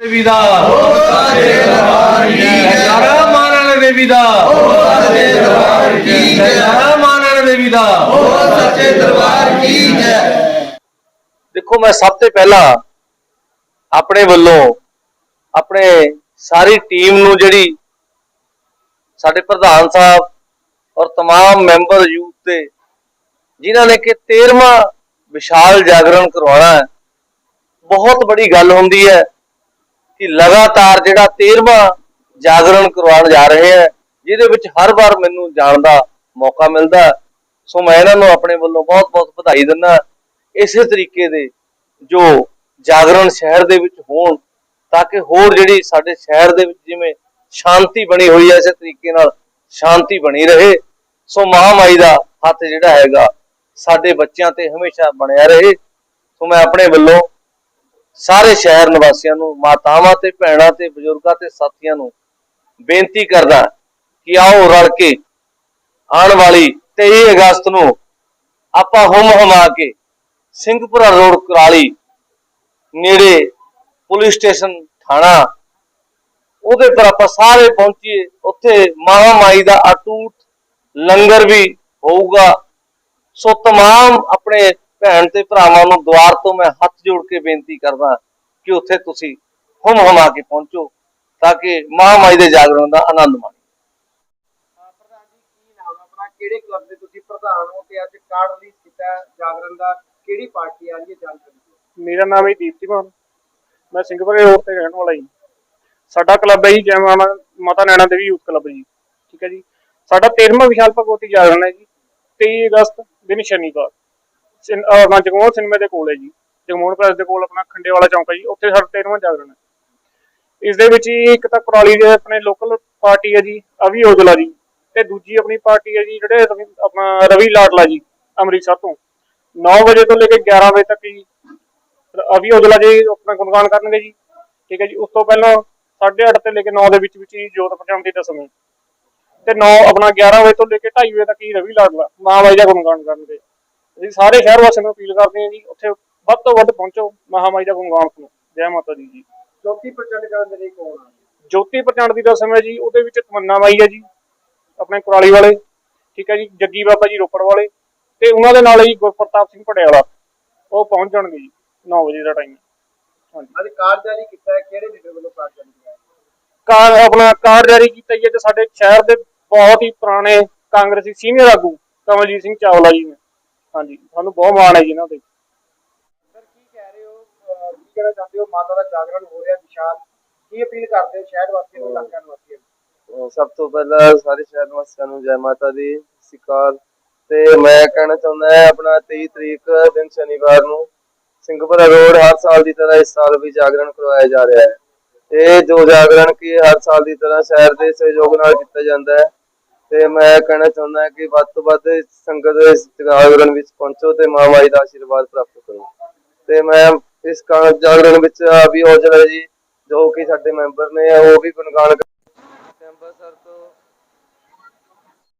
ਦੇਵੀ ਦਾ ਜੈਕਾਰਾ ਮਾਂ ਨਾਨਕ ਦੇਵੀ ਦਾ ਜੈਕਾਰਾ ਮਾਂ ਨਾਨਕ ਦੇਵੀ ਦਾ ਦੇਖੋ ਮੈਂ ਸਭ ਤੋਂ ਪਹਿਲਾਂ ਆਪਣੇ ਵੱਲੋਂ ਆਪਣੇ ਸਾਰੀ ਟੀਮ ਨੂੰ ਜਿਹੜੀ ਸਾਡੇ ਪ੍ਰਧਾਨ ਸਾਹਿਬ ਔਰ तमाम ਮੈਂਬਰ ਯੂਥ ਦੇ ਜਿਨ੍ਹਾਂ ਨੇ ਕਿ 13ਵਾਂ ਵਿਸ਼ਾਲ ਜਾਗਰਣ ਕਰਵਾਉਣਾ ਹੈ ਬਹੁਤ ਬੜੀ ਗੱਲ ਹੁੰਦੀ ਹੈ ਕਿ ਲਗਾਤਾਰ ਜਿਹੜਾ 13ਵਾਂ ਜਾਗਰਣ ਕਰਵਾਉਣ ਜਾ ਰਹੇ ਹੈ, ਜਿਹਦੇ ਵਿੱਚ ਹਰ ਵਾਰ ਮੈਨੂੰ ਜਾਣ ਦਾ ਮੌਕਾ ਮਿਲਦਾ ਸੋ ਮੈਂ ਇਹਨਾਂ ਨੂੰ ਆਪਣੇ ਵੱਲੋਂ ਬਹੁਤ-ਬਹੁਤ ਵਧਾਈ ਦਿੰਦਾ ਇਸੇ ਤਰੀਕੇ ਦੇ ਜੋ ਜਾਗਰਣ ਸ਼ਹਿਰ ਦੇ ਵਿੱਚ ਹੋਣ, ਤਾਂ ਕਿ ਹੋਰ ਜਿਹੜੀ ਸਾਡੇ ਸ਼ਹਿਰ ਦੇ ਵਿੱਚ ਜਿਵੇਂ ਸ਼ਾਂਤੀ ਬਣੀ ਹੋਈ ਹੈ, ਇਸੇ ਤਰੀਕੇ ਨਾਲ ਸ਼ਾਂਤੀ ਬਣੀ ਰਹੇ। ਸੋ ਮਹਾਮਾਈ ਦਾ ਹੱਥ ਜਿਹੜਾ ਹੈਗਾ, ਸਾਡੇ ਬੱਚਿਆਂ ਤੇ ਹਮੇਸ਼ਾ ਬਣਿਆ ਰਹੇ। ਸੋ ਮੈਂ ਆਪਣੇ ਵੱਲੋਂ ਸਾਰੇ ਸ਼ਹਿਰ ਨਿਵਾਸੀਆਂ ਨੂੰ ਮਾਤਾਵਾਂ ਤੇ ਭੈਣਾਂ ਤੇ ਬਜ਼ੁਰਗਾਂ ਤੇ ਸਾਥੀਆਂ ਨੂੰ ਬੇਨਤੀ ਕਰਦਾ ਕਿ ਆਓ ਰਲ ਕੇ ਆਉਣ ਵਾਲੀ 23 ਅਗਸਤ ਨੂੰ ਆਪਾਂ ਹੁਮ ਹਮਾ ਕੇ ਸਿੰਘਪੁਰਾ ਰੋਡ ਕੁਰਾਲੀ ਨੇੜੇ ਪੁਲਿਸ ਸਟੇਸ਼ਨ ਥਾਣਾ ਉਹਦੇ ਪਰ ਆਪਾਂ ਸਾਰੇ ਪਹੁੰਚੀਏ ਉੱਥੇ ਮਹਾਮਾਈ ਦਾ ਅਟੂਟ ਲੰਗਰ ਵੀ ਹੋਊਗਾ ਸੋ तमाम ਆਪਣੇ ਭੈਣ ਤੇ ਭਰਾਵਾਂ ਨੂੰ ਦੁਆਰ ਤੋਂ ਮੈਂ ਹੱਥ ਜੋੜ ਕੇ ਬੇਨਤੀ ਕਰਦਾ ਕਿ ਉੱਥੇ ਤੁਸੀਂ ਹੁਮ ਹਮਾ ਕੇ ਪਹੁੰਚੋ ਤਾਂ ਕਿ ਮਹਾਮਾਈ ਦੇ ਜਾਗਰਣ ਦਾ ਆਨੰਦ ਮਾਣੋ ਅਹ ਪ੍ਰਧਾਨ ਜੀ ਕੀ ਨਾਮ ਹੈ ਆਪਣਾ? ਕਿਹੜੇ ਕਲੱਬ ਦੇ ਤੁਸੀਂ ਪ੍ਰਧਾਨ ਹੋ ਤੇ ਅੱਜ ਕਾਰਡ ਰਿਲੀਜ਼ ਕੀਤਾ ਹੈ? ਜਾਗਰਣ ਦਾ ਕਿਹੜੀ ਪਾਰਟੀ ਆ ਰਹੀ ਹੈ ਜਾਣਕਾਰੀ ਦਿਓ। ਮੇਰਾ ਨਾਮ ਹੈ ਦੀਪਤੀ ਮਾਨ। ਮੈਂ ਸਿੰਘਪੁਰੇ ਰੋਡ ਤੇ ਰਹਿਣ ਵਾਲਾ ਜੀ। ਸਾਡਾ ਕਲੱਬ ਹੈ ਜੀ ਜੈ ਮਾਤਾ ਮਾਤਾ ਨੈਣਾ ਦੇਵੀ ਯੂਥ ਕਲੱਬ ਜੀ। ਠੀਕ ਹੈ ਜੀ। ਸਾਡਾ 13ਵਾਂ ਵਿਸ਼ਾਲ ਭਗਵਤੀ ਜਾਗਰਣ ਹੈ ਜੀ 23 ਅਗਸਤ ਦਿਨ ਸ਼ਨੀਵਾਰ। ਆਪਣਾ ਜਗਮੋਹਨ ਸਿਨੇਮੇ ਦੇ ਕੋਲ ਹੈ ਜੀ। ਜਗਮੋਹਨ ਪੈਲਸ ਦੇ ਕੋਲ ਆਪਣਾ ਖੰਡੇ ਵਾਲਾ ਚੌਂਕ ਹੈ ਜੀ। ਉੱਥੇ ਸਾਡਾ 13ਵਾਂ ਜਾਗਰਣ ਹੈ। ਇਸ ਦੇ ਵਿੱਚ ਜੀ ਇੱਕ ਤਾਂ ਕੁਰਾਲੀ ਦੇ ਆਪਣੇ ਲੋਕਲ ਪਾਰਟੀ ਹੈ ਜੀ, ਅਵੀ ਔਜਲਾ ਜੀ। ਤੇ ਦੂਜੀ ਆਪਣੀ ਪਾਰਟੀ ਹੈ ਜੀ, ਜਿਹੜੇ ਆਪਣਾ ਰਵੀ ਲਾਡਲਾ ਜੀ, ਅੰਮ੍ਰਿਤਸਰ ਤੋਂ। 9 ਵਜੇ ਤੋਂ ਲੈ ਕੇ 11 ਵਜੇ ਤੱਕ ਜੀ ਅਭੀ ਔਜਲਾ ਜੀ ਆਪਣਾ ਗੁਣਗਾਨ ਕਰਨਗੇ ਜੀ। ਠੀਕ ਹੈ ਜੀ, ਉਸ ਤੋਂ ਪਹਿਲਾਂ 8:30 ਤੇ ਲੈ ਕੇ 9 ਦੇ ਵਿੱਚ ਵਿੱਚ ਹੀ ਜੋਤ ਪ੍ਰਚਾਉਂਦੀ ਦਾ ਸਮੇਂ ਤੇ 9 ਆਪਣਾ 11 ਵਜੇ ਤੋਂ ਲੈ ਕੇ 2:30 ਵਜੇ ਤੱਕ ਹੀ ਰਵੀ ਲਾਡਲਾ ਮਾਂ ਮਹਾਮਾਈ ਦਾ ਗੁਣਗਾਨ ਕਰਨਗੇ। ਅਸੀਂ ਸਾਰੇ ਸ਼ਹਿਰ ਵਾਸੀਆਂ ਨੂੰ ਅਪੀਲ ਕਰਦੇ ਹਾਂ ਜੀ ਉੱਥੇ ਵੱਧ ਤੋਂ ਵੱਧ ਪਹੁੰਚੋ ਮਹਾਮਾਈ ਦਾ ਗੁਣਗਾਨ ਸੁਣੋ। ਜੈ ਮਾਤਾ ਦੀ ਜੀ। ਚੌਥੀ ਪ੍ਰਚੰਡ ਕਰਨ ਦੇ ਲਈ ਕੌਣ ਆ? ਜੋਤੀ ਪ੍ਰਚਾਉਂਦੀ ਦਾ ਸਮੇਂ ਜੀ ਉਹਦੇ ਵਿੱਚ ਤਮੰਨਾ ਮਾਈ ਹੈ ਜੀ ਆਪਣੇ ਕੁਰਾਲੀ ਵਾਲੇ ਠੀਕ ਹੈ ਜੀ ਜੱਗੀ ਬਾਬਾ ਜੀ ਰੋਪੜ ਵਾਲੇ ਤੇ ਉਹਨਾਂ ਦੇ ਨਾਲ ਹੀ ਗੁਰਪ੍ਰਤਾਪ ਸਿੰਘ ਪਟਿਆਲਾ ਉਹ ਪਹੁੰਚ ਜਾਣਗੇ ਜੀ 9 ਵਜੇ ਦਾ ਟਾਈਮ ਹਾਂਜੀ। ਅੱਜ ਕਾਰਡ ਜਾਰੀ ਕੀਤਾ ਹੈ ਕਿਹੜੇ ਲੀਡਰ ਵੱਲੋਂ ਕਾਰਡ ਜਾਰੀ ਕੀਤਾ ਹੈ? ਕਾਰ ਆਪਣਾ ਕਾਰਡ ਜਾਰੀ ਕੀਤਾ ਜੀ ਤੇ ਸਾਡੇ ਸ਼ਹਿਰ ਦੇ ਬਹੁਤ ਹੀ ਪੁਰਾਣੇ ਕਾਂਗਰਸੀ ਸੀਨੀਅਰ ਆਗੂ ਕਮਲਜੀਤ ਸਿੰਘ ਚਾਵਲਾ ਜੀ ਨੇ। ਹਾਂਜੀ ਸਾਨੂੰ ਬਹੁਤ ਮਾਣ ਹੈ ਜੀ ਇਹਨਾਂ ਤੇ। ਸਰ ਕੀ ਕਹਿ ਰਹੇ ਹੋ? ਅਹ ਕੀ ਕਹਿਣਾ ਚਾਹੁੰਦੇ ਹੋ? ਮਾਤਾ ਦਾ ਜਾਗਰਣ ਹੋ ਰਿਹਾ ਵਿਸ਼ਾਲ। ਕੀ ਅਪੀਲ ਕਰਦੇ ਹੋ ਸ਼ਹਿਰ ਵਾਸੀਆਂ ਨੂੰ ਇਲਾਕਾ ਨਿਵਾਸੀਆਂ ਨੂੰ? ਅਹ ਸਭ ਤੋਂ ਪਹਿਲਾਂ ਸਾਰੇ ਸ਼ਹਿਰ ਵਾਸੀਆਂ ਨੂੰ ਜੈ ਮਾਤਾ ਦੀ ਅਕਾਲ। ਤੇ ਮੈਂ ਕਹਿਣਾ ਚਾਹੁੰਦਾ ਹਾਂ ਆਪਣਾ 23 ਤਰੀਕ ਦਿਨ ਸ਼ਨੀਵਾਰ ਨੂੰ ਸਿੰਘਪੁਰਾ ਰੋਡ ਹਰ ਸਾਲ ਦੀ ਤਰ੍ਹਾਂ ਇਸ ਸਾਲ ਵੀ ਜਾਗਰਣ ਕਰਵਾਇਆ ਜਾ ਰਿਹਾ ਹੈ। ਇਹ ਜੋ ਜਾਗਰਣ ਕੀ ਹਰ ਸਾਲ ਦੀ ਤਰ੍ਹਾਂ ਸ਼ਹਿਰ ਦੇ ਸਹਿਯੋਗ ਨਾਲ ਕੀਤਾ ਜਾਂਦਾ ਹੈ। ਤੇ ਮੈਂ ਕਹਿਣਾ ਚਾਹੁੰਦਾ ਕਿ ਵੱਧ ਤੋਂ ਵੱਧ ਸੰਗਤ ਇਸ ਜਾਗਰਣ ਵਿੱਚ ਪਹੁੰਚੋ ਤੇ ਮਾਂ ਮਾਈ ਦਾ ਆਸ਼ੀਰਵਾਦ ਪ੍ਰਾਪਤ ਕਰੋ। ਤੇ ਮੈਂ ਇਸ ਜਾਗਰਣ ਵਿੱਚ ਵੀ ਔਜਲਾ ਜੀ, ਜੋ ਕਿ ਸਾਡੇ ਮੈਂਬਰ ਨੇ, ਉਹ ਵੀ ਗੁਣਗਾਨ